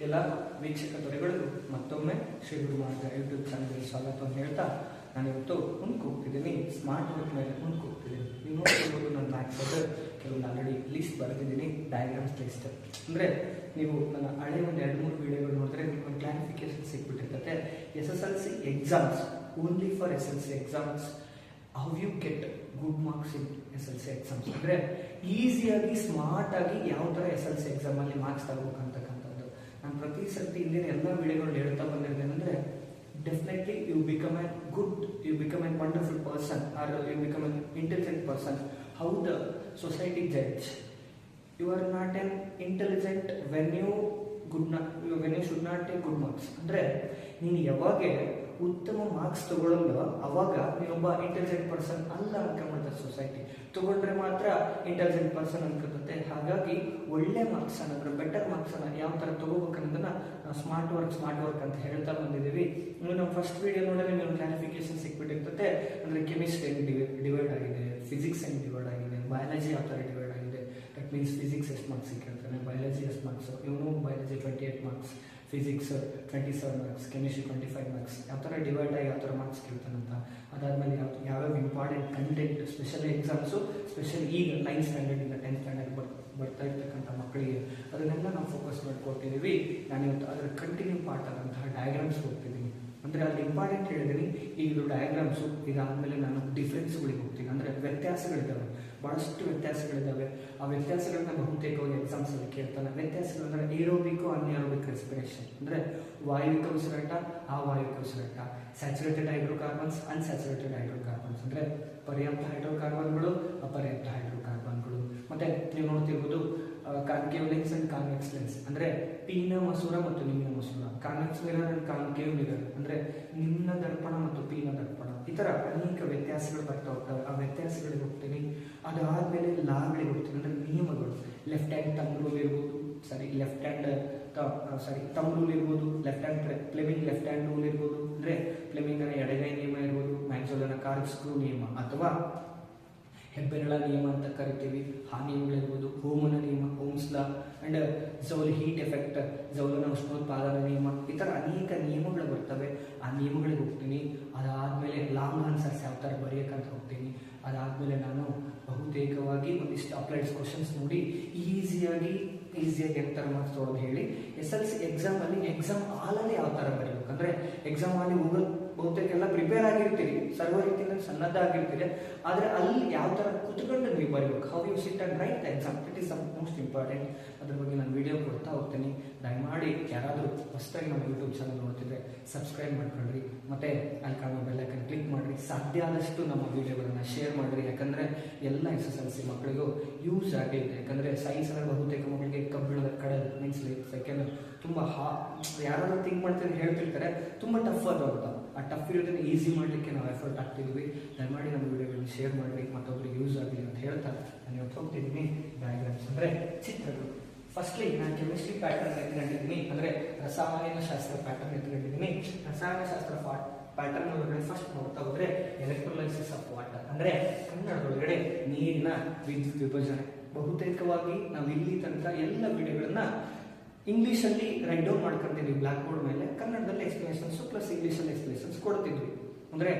ಎಲ್ಲ ವೀಕ್ಷಕ ದೊರೆಗಳಿಗೂ ಮತ್ತೊಮ್ಮೆ ಶ್ರೀ ಗುರು ಮಾರ್ಗ ಯೂಟ್ಯೂಬ್ ಚಾನಲ್ಗೆ ಸ್ವಾಗತವನ್ನು ಹೇಳ್ತಾ ನಾನು ಇವತ್ತು ಮುಂದೆ ಹೋಗ್ತಿದ್ದೀನಿ ಸ್ಮಾರ್ಟ್ ವರ್ಕ್ ಮೇಲೆ ಮುಂದೆ ಹೋಗ್ತಿದ್ದೀನಿ ನೀವು ನೋಡ್ತಿರ್ಬೋದು ನನ್ನ ಅದು ಕೆಲವೊಂದು ಆಲ್ರೆಡಿ ಲಿಸ್ಟ್ ಬರೆದಿದ್ದೀನಿ ಡಯಾಗ್ರಾಮ್ಸ್ ಲಿಸ್ಟ್ ಅಂದರೆ ನೀವು ನನ್ನ ಹಳೆ ಒಂದು ಎರಡು ಮೂರು ವೀಡಿಯೋಗಳು ನೋಡಿದ್ರೆ ನಿಮ್ಗೆ clarification ಸಿಕ್ಬಿಟ್ಟಿರ್ತದೆ. S S L C exams only for S L C exams how you get good marks in S L C exams ಅಂದರೆ ಈಸಿಯಾಗಿ ಸ್ಮಾರ್ಟಾಗಿ ಯಾವ ಥರ ಎಸ್ ಎಲ್ ಸಿ ಎಕ್ಸಾಮಲ್ಲಿ ಮಾರ್ಕ್ಸ್ ನಾನು ಪ್ರತಿ ಸರ್ತಿ ಇಂದಿನ ಎಲ್ಲ ವಿಡಿಯೋಗಳು ಹೇಳ್ತಾ ಬಂದಿರ್ತೇನೆಂದ್ರೆ definitely you become a good you become a wonderful person or you become an intelligent person how the society judge you are not an intelligent when you good not when you should not take good marks ಅಂದರೆ, ನೀನು ಯಾವಾಗ ಉತ್ತಮ marks ತಗೊಳ್ಳಲ್ಲ ಅವಾಗ ನೀನೊಬ್ಬ intelligent person ಅಲ್ಲ ಅನ್ಕೊಂಡ್ಬಿಡ್ತಾರೆ society ತಗೊಂಡ್ರೆ ಮಾತ್ರ ಇಂಟೆಲಿಜೆಂಟ್ ಪರ್ಸನ್ ಅನ್ಕೊತತೆ. ಹಾಗಾಗಿ ಒಳ್ಳೆ ಮಾರ್ಕ್ಸ್ ಅನ್ನೋದ್ರ ಬೆಟರ್ ಮಾರ್ಕ್ಸ್ ಅನ್ನ ಯಾವ ಥರ ತಗೋಬೇಕನ್ನೋದನ್ನ ನಾವು ಸ್ಮಾರ್ಟ್ ವರ್ಕ್ ಸ್ಮಾರ್ಟ್ ವರ್ಕ್ ಅಂತ ಹೇಳ್ತಾ ಬಂದಿದ್ದೀವಿ. ಇನ್ನು ನಮ್ಮ ಫಸ್ಟ್ ವಿಡಿಯೋ ನೋಡಿದ್ರೆ ನಿಮಗೆ ಕ್ಲಾರಿಫಿಕೇಶನ್ ಸಿಕ್ಬಿಟ್ಟಿರ್ತದೆ ಅಂದರೆ ಕೆಮಿಸ್ಟ್ರಿ ಡಿವೈಡ್ ಆಗಿದೆ ಫಿಸಿಕ್ಸ್ ಹೆಂಗೆ ಡಿವೈಡ್ ಆಗಿದೆ ಬಯಾಲಜಿ ಯಾವ ಥರ ಡಿವೈಡ್ ಆಗಿದೆ. ದಟ್ ಮೀನ್ಸ್ ಫಿಸಿಕ್ಸ್ ಎಷ್ಟು ಮಾರ್ಕ್ಸ್ ಸಿಕ್ಕಿರ್ತಾನೆ ಬಯಾಲಜಿ ಎಷ್ಟು ಮಾರ್ಕ್ಸ್ ಇವನು biology twenty eight marks physics twenty seven marks chemistry twenty five marks ಯಾವ ಥರ ಡಿವೈಡ್ ಆಗಿ ಯಾವ ಥರ ಮಾರ್ಕ್ಸ್ ಕೇಳ್ತಾನಂತ ಅದಾದಮೇಲೆ ಯಾವ, ಯಾವ್ಯಾವ important content special exams special ಈಗ ನೈನ್ತ್ ಸ್ಟ್ಯಾಂಡರ್ಡಿಂದ ಟೆಂತ್ ಸ್ಟ್ಯಾಂಡರ್ಡ್ ಬರ್, ಬರ್ತಾ ಇರ್ತಕ್ಕಂಥ ಮಕ್ಕಳಿಗೆ ಅದನ್ನೆಲ್ಲ ನಾವು ಫೋಕಸ್ ಮಾಡ್ಕೊಡ್ತಿದ್ದೀವಿ ನಾನು ಇವತ್ತು ಅದರ ಕಂಟಿನ್ಯೂ ಪಾರ್ಟ್ ಆದಂತಹ ಡಯಾಗ್ರಾಮ್ಸ್ ಹೋಗ್ತಿದ್ದೀನಿ ಅಂದರೆ ಅಲ್ಲಿ ಇಂಪಾರ್ಟೆಂಟ್ ಹೇಳಿದ್ದೀನಿ ಈಗ ಡಯಾಗ್ರಾಮ್ಸು ಇದಾದಮೇಲೆ ನಾನು ಡಿಫ್ರೆನ್ಸ್ಗಳಿಗೆ ಹೋಗ್ತೀನಿ. ಅಂದರೆ ವ್ಯತ್ಯಾಸಗಳಿದ್ದಾವೆ ಭಾಳಷ್ಟು ವ್ಯತ್ಯಾಸಗಳಿದ್ದಾವೆ. ಆ ವ್ಯತ್ಯಾಸಗಳನ್ನ ಬಹುತೇಕವಾಗಿ ಎಕ್ಸಾಮ್ಸಲ್ಲಿ ಕೇಳ್ತಾನೆ. ವ್ಯತ್ಯಾಸಗಳಂದ್ರೆ ಏರೋಬಿಕ್ ಅನ್ಏರೋಬಿಕ್ ರೆಸ್ಪಿರೇಷನ್ ಅಂದರೆ ವಾಯುವಿಕ ಉಸಿರಾಟ, ಅವಾಯುವಿಕ ಉಸಿರಾಟ. ಸ್ಯಾಚುರೇಟೆಡ್ ಹೈಡ್ರೋಕಾರ್ಬನ್ಸ್ ಅನ್ಸ್ಯಾಚುರೇಟೆಡ್ ಹೈಡ್ರೋಕಾರ್ಬನ್ಸ್ ಅಂದರೆ ಪರ್ಯಾಪ್ತ ಹೈಡ್ರೋಕಾರ್ಬನ್ಗಳು ಅಪರ್ಯಾಪ್ತ ಹೈಡ್ರೋಕಾರ್ಬನ್ಗಳು ಮತ್ತೆ ನೀವು ನೋಡ್ತಿರ್ಬೋದು concave lens and convex lens ಅಂದರೆ ಪಿನ ಮಸೂರ ಮತ್ತು ನಿಮ್ಮ ಮಸೂರ convex mirror and concave mirror ಅಂದರೆ ನಿಮ್ಮ ದರ್ಪಣ ಮತ್ತು ಪಿನ ದರ್ಪಣ. ಈ ಥರ ಅನೇಕ ವ್ಯತ್ಯಾಸಗಳು ಬರ್ತಾ ಹೋಗ್ತವೆ. ಆ ವ್ಯತ್ಯಾಸಗಳಿಗೆ ಹೋಗ್ತೀನಿ. ಅದಾದಮೇಲೆ ಲಾಗಳಿಗೆ ಹೋಗ್ತೀನಿ. ಅಂದರೆ ನಿಯಮಗಳು. ಲೆಫ್ಟ್ ಹ್ಯಾಂಡ್ ತಮ್ ರೂಲ್ ಇರ್ಬೋದು. ಸಾರಿ ಲೆಫ್ಟ್ ಹ್ಯಾಂಡ್ ಸಾರಿ ತಮ್ ರೂಲ್ ಇರ್ಬೋದು. Left hand Fleming left hand rule ಇರ್ಬೋದು. ಅಂದರೆ ಪ್ಲೆಮಿಂಗನ ಎಡಗೈ ನಿಯಮ ಇರ್ಬೋದು. ಮ್ಯಾಕ್ಸೋಲನ ಕಾರ್ಕ್ ಸ್ಕ್ರೂ ನಿಯಮ. ಅಥವಾ ಹೆಬ್ಬೆರಳ ನಿಯಮ ಅಂತ ಕರಿತೀವಿ ಆ ನಿಯಮಗಳಿರ್ಬೋದು ಹೋಮನ ನಿಯಮ, Ohm's law and Joule heat effect, ಜೌಲನ ಉಷ್ಣೋತ್ಪಾದನಾ ನಿಯಮ, ಈ ಥರ ಅನೇಕ ನಿಯಮಗಳು ಬರ್ತವೆ. ಆ ನಿಯಮಗಳಿಗೆ ಹೋಗ್ತೀನಿ. ಅದಾದಮೇಲೆ ಲಾಂಗ್ ಆನ್ಸರ್ಸ್ ಯಾವ ಥರ ಬರೆಯೋಕ್ಕಂತ ಹೋಗ್ತೀನಿ. ಅದಾದಮೇಲೆ ನಾನು ಬಹುತೇಕವಾಗಿ ಒಂದಿಷ್ಟು ಅಪ್ಲೈಡ್ಸ್ ಕ್ವಶನ್ಸ್ ನೋಡಿ ಈಸಿಯಾಗಿ ಈಸಿಯಾಗಿ ಯಾವ ಥರ ಮಾರ್ಕ್ಸ್ ಹೇಳಿ. ಎಸ್ ಎಲ್ ಸಿ ಎಕ್ಸಾಮಲ್ಲಿ ಎಕ್ಸಾಮ್ ಆಲಲ್ಲಿ ಯಾವ ಥರ ಬರೀಬೇಕು? ಅಂದರೆ ಎಕ್ಸಾಮ್ ಅಲ್ಲಿ ಹೋಗೋದು ಸರ್ವ ರೀತಿಯಿಂದ ಸನ್ನದ್ಧಾಗಿರ್ತೀರಿ ಆದರೆ ಅಲ್ಲಿ ಯಾವ ಥರ ಕುತ್ಕೊಂಡು ನೀವು ಬರೀಬೇಕು? How you sit and write exam it is most important ಅದ್ರ ಬಗ್ಗೆ ನಾನು ವಿಡಿಯೋ ಕೊಡ್ತಾ ಹೋಗ್ತೀನಿ. ದಯಮಾಡಿ ಯಾರಾದರೂ ಫಸ್ಟಾಗಿ ನಮ್ಮ ಯೂಟ್ಯೂಬ್ ಚಾನಲ್ ನೋಡ್ತಿದ್ರೆ ಸಬ್ಸ್ಕ್ರೈಬ್ ಮಾಡ್ಕೊಳ್ರಿ. ಮತ್ತು ಅಲ್ಲಿ ಕಾಣೋ ಬೆಲ್ಲೈಕನ್ ಕ್ಲಿಕ್ ಮಾಡಿರಿ. ಸಾಧ್ಯ ಆದಷ್ಟು ನಮ್ಮ ವಿಡಿಯೋಗಳನ್ನು ಶೇರ್ ಮಾಡಿರಿ. ಯಾಕಂದರೆ ಎಲ್ಲ ಎಸ್ ಎಸ್ ಎಲ್ ಸಿ ಮಕ್ಕಳಿಗೂ ಯೂಸ್ ಆಗಿರುತ್ತೆ ಯಾಕಂದರೆ ಸೈನ್ಸ್ ಅಂದರೆ ಬಹುತೇಕ ಮಕ್ಕಳಿಗೆ ಕಬ್ಬಿಣದ ಕಡೆ ಮೀನ್ಸ್ ಸೆಕೆಂಡ್ ತುಂಬ ಹಾ ಯಾರಾದರೂ ಥಿಂಕ್ ಮಾಡ್ತೀನಿ ಹೇಳ್ತಿರ್ತಾರೆ. ತುಂಬ ಟಫ್ ಅದು ಅಂತ ಆ ಟಫ್ ಇರೋದನ್ನ ಈಸಿ ಮಾಡಲಿಕ್ಕೆ ನಾವು ಎಫರ್ಟ್ ಹಾಕ್ತಿದ್ವಿ. ದಯಮಾಡಿ ನಮ್ಮ ವಿಡಿಯೋಗಳನ್ನ ಶೇರ್ ಮಾಡಬೇಕು ಮತ್ತೊಬ್ಬರು ಯೂಸ್ ಆಗಲಿ ಅಂತ ಹೇಳ್ತಾ ನಾನು ಇವತ್ತು ಹೋಗ್ತಿದ್ದೀನಿ ಡಯಾಗ್ರಾಮ್ಸ್ ಅಂದರೆ ಚಿತ್ರಗಳು. ಫಸ್ಟ್ಲಿ ನಾನು ಕೆಮಿಸ್ಟ್ರಿ ಪ್ಯಾಟರ್ನ್ ಎತ್ಕೊಂಡಿದ್ದೀನಿ. ಅಂದರೆ ರಸಾಯನ ಶಾಸ್ತ್ರ ಪ್ಯಾಟರ್ನ್ ಎತ್ಕೊಂಡಿದ್ದೀನಿ. ರಸಾಯನ ಶಾಸ್ತ್ರ ಪ್ಯಾಟರ್ನ್ ಒಳಗಡೆ ಫಸ್ಟ್ ನೋಡ್ತಾ ಹೋದರೆ ಎಲೆಕ್ಟ್ರೋಲೈಸಿಸ್ ಆಫ್ ವಾಟರ್ ಅಂದರೆ ಕನ್ನಡದೊಳಗಡೆ ನೀರಿನ ವಿದ್ಯುತ್ ವಿಭಜನೆ. ಬಹುತೇಕವಾಗಿ ನಾವು ಇಲ್ಲಿ ತನಕ ಎಲ್ಲ ವಿಡಿಯೋಗಳನ್ನ ಇಂಗ್ಲೀಷಲ್ಲಿ ರೈಟ್ ಡೌನ್ ಮಾಡ್ಕೊತಿದ್ವಿ ಬ್ಲಾಕ್ ಬೋರ್ಡ್ ಮೇಲೆ. ಕನ್ನಡದಲ್ಲಿ ಎಕ್ಸ್ಪ್ಲನೇಷನ್ಸ್ ಪ್ಲಸ್ ಇಂಗ್ಲೀಷಲ್ಲಿ ಎಕ್ಸ್ಪ್ಲನೇಷನ್ಸ್ ಕೊಡ್ತಿದ್ವಿ. ಅಂದ್ರೆ